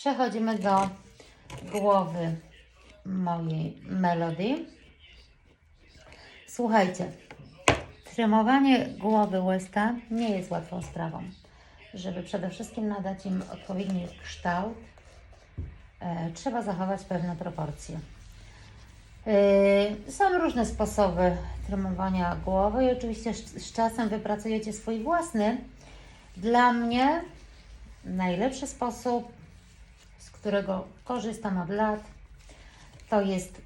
Przechodzimy do głowy mojej melodii. Słuchajcie, trymowanie głowy łyska nie jest łatwą sprawą. Żeby przede wszystkim nadać im odpowiedni kształt, e, trzeba zachować pewne proporcje. Yy, Są różne sposoby trymowania głowy i oczywiście z czasem wypracujecie swój własny. Dla mnie najlepszy sposób, z którego korzystam od lat, to jest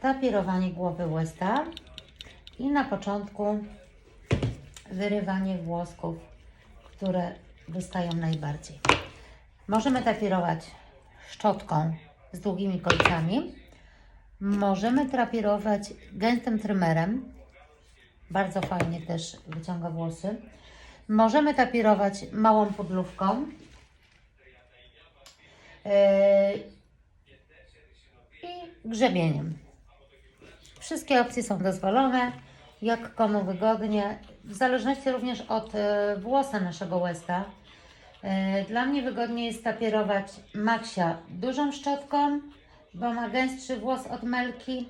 tapirowanie głowy łyska i na początku wyrywanie włosków, które wystają najbardziej. Możemy tapirować szczotką z długimi kolcami. Możemy trapirować gęstym trymerem. Bardzo fajnie też wyciąga włosy. Możemy tapirować małą pudlówką. Yy, I grzebieniem. Wszystkie opcje są dozwolone, jak komu wygodnie, w zależności również od e, włosa naszego łesta. E, Dla mnie wygodnie jest tapierować Maxia dużą szczotką, bo ma gęstszy włos od Melki.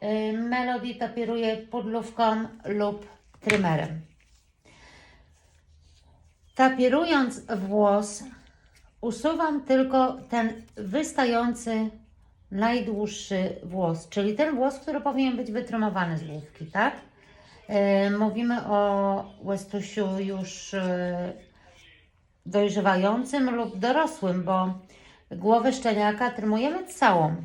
E, Melody tapieruję pudlówką lub trymerem. Tapierując włos, usuwam tylko ten wystający, najdłuższy włos, czyli ten włos, który powinien być wytrymowany z główki, tak? E, Mówimy o łystusiu już e, dojrzewającym lub dorosłym, bo głowę szczeniaka trymujemy całą.